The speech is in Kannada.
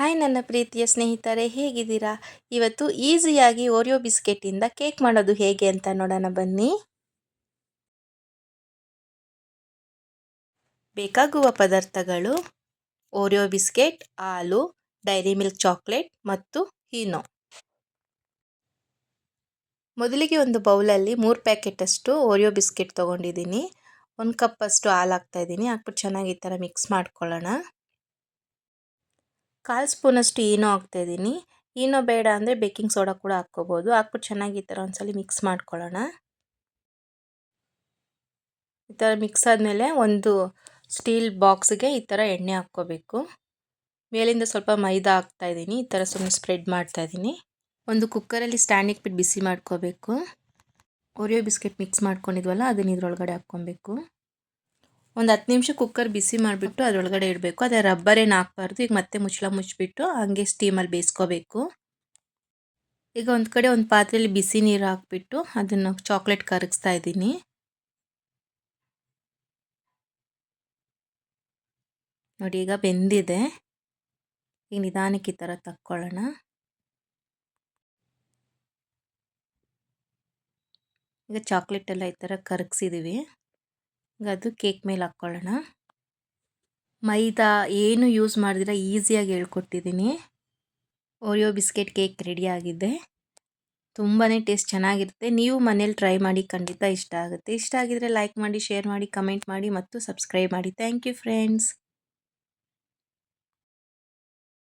ಹಾಯ್ ನನ್ನ ಪ್ರೀತಿಯ ಸ್ನೇಹಿತರೆ, ಹೇಗಿದ್ದೀರಾ? ಇವತ್ತು ಈಸಿಯಾಗಿ ಓರಿಯೋ ಬಿಸ್ಕೆಟಿಂದ ಕೇಕ್ ಮಾಡೋದು ಹೇಗೆ ಅಂತ ನೋಡೋಣ ಬನ್ನಿ. ಬೇಕಾಗುವ ಪದಾರ್ಥಗಳು ಓರಿಯೋ ಬಿಸ್ಕೆಟ್, ಹಾಲು, ಡೈರಿ ಮಿಲ್ಕ್ ಚಾಕ್ಲೇಟ್ ಮತ್ತು ಹೀನೋ. ಮೊದಲಿಗೆ ಒಂದು ಬೌಲಲ್ಲಿ ಮೂರು ಪ್ಯಾಕೆಟಷ್ಟು ಓರಿಯೋ ಬಿಸ್ಕೆಟ್ ತೊಗೊಂಡಿದ್ದೀನಿ. ಒಂದು ಕಪ್ಪಷ್ಟು ಹಾಲು ಹಾಕ್ತಾಯಿದ್ದೀನಿ ಹಾಕ್ಬಿಟ್ಟು ಚೆನ್ನಾಗಿ ಈ ಥರ ಮಿಕ್ಸ್ ಮಾಡ್ಕೊಳ್ಳೋಣ. ಕಾಲು ಸ್ಪೂನಷ್ಟು ಈನೋ ಹಾಕ್ತಾಯಿದ್ದೀನಿ. ಈನೋ ಬೇಡ ಅಂದರೆ ಬೇಕಿಂಗ್ ಸೋಡಾ ಕೂಡ ಹಾಕ್ಕೋಬೋದು. ಹಾಕ್ಬಿಟ್ಟು ಚೆನ್ನಾಗಿ ಈ ಥರ ಒಂದ್ಸಲ ಮಿಕ್ಸ್ ಮಾಡ್ಕೊಳ್ಳೋಣ. ಈ ಥರ ಮಿಕ್ಸ್ ಆದಮೇಲೆ ಒಂದು ಸ್ಟೀಲ್ ಬಾಕ್ಸ್ಗೆ ಈ ಥರ ಎಣ್ಣೆ ಹಾಕ್ಕೋಬೇಕು. ಮೇಲಿಂದ ಸ್ವಲ್ಪ ಮೈದಾ ಹಾಕ್ತಾಯಿದ್ದೀನಿ. ಈ ಥರ ಸುಮ್ಮನೆ ಸ್ಪ್ರೆಡ್ ಮಾಡ್ತಾಯಿದ್ದೀನಿ. ಒಂದು ಕುಕ್ಕರಲ್ಲಿ ಸ್ಟ್ಯಾಂಡ್ ಇಟ್ಬಿಟ್ಟು ಬಿಸಿ ಮಾಡ್ಕೋಬೇಕು. ಓರಿಯೋ ಬಿಸ್ಕೆಟ್ ಮಿಕ್ಸ್ ಮಾಡ್ಕೊಂಡಿದ್ವಲ್ಲ ಅದನ್ನ ಇದ್ರೊಳಗಡೆ ಹಾಕ್ಕೊಬೇಕು. ಒಂದು ಹತ್ತು ನಿಮಿಷ ಕುಕ್ಕರ್ ಬಿಸಿ ಮಾಡಿಬಿಟ್ಟು ಅದರೊಳಗಡೆ ಇಡಬೇಕು. ಅದೇ ರಬ್ಬರ್ ಏನು ಹಾಕ್ಬಾರ್ದು ಈಗ ಮತ್ತೆ ಮುಚ್ಚಳ ಮುಚ್ಚಿಬಿಟ್ಟು ಹಂಗೆ ಸ್ಟೀಮಲ್ಲಿ ಬೇಯಿಸ್ಕೋಬೇಕು. ಈಗ ಒಂದು ಕಡೆ ಒಂದು ಪಾತ್ರೆಯಲ್ಲಿ ಬಿಸಿ ನೀರು ಹಾಕ್ಬಿಟ್ಟು ಅದನ್ನು ಚಾಕ್ಲೇಟ್ ಕರಗಿಸ್ತಾ ಇದ್ದೀನಿ. ನೋಡಿ, ಈಗ ಬೆಂದಿದೆ. ಈಗ ನಿಧಾನಕ್ಕೆ ಈ ಥರ ತಕ್ಕೊಳ್ಳೋಣ. ಈಗ ಚಾಕ್ಲೇಟ್ ಎಲ್ಲ ಈ ಥರ ಕರಗಿಸಿದ್ದೀವಿ ಅದು ಕೇಕ್ ಮೇಲೆ ಹಾಕ್ಕೊಳ್ಳೋಣ ಮೈದಾ ಏನು ಯೂಸ್ ಮಾಡಿದಿರ ಈಸಿಯಾಗಿ ಹೇಳ್ಕೊಟ್ಟಿದ್ದೀನಿ. ಓರಿಯೋ ಬಿಸ್ಕೆಟ್ ಕೇಕ್ ರೆಡಿ ಆಗಿದೆ. ತುಂಬಾ ಟೇಸ್ಟ್ ಚೆನ್ನಾಗಿರುತ್ತೆ. ನೀವು ಮನೇಲಿ ಟ್ರೈ ಮಾಡಿ ಖಂಡಿತ ಇಷ್ಟ ಆಗುತ್ತೆ. ಇಷ್ಟ ಆಗಿದರೆ ಲೈಕ್ ಮಾಡಿ ಶೇರ್ ಮಾಡಿ ಕಮೆಂಟ್ ಮಾಡಿ ಮತ್ತು ಸಬ್ಸ್ಕ್ರೈಬ್ ಮಾಡಿ. Thank you friends